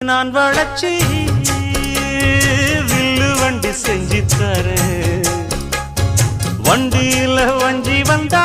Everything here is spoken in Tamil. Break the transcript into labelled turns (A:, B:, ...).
A: நான் வளர்ச்சி வில்லு வண்டி செஞ்சு தரேன். வண்டியில வஞ்சி வந்தா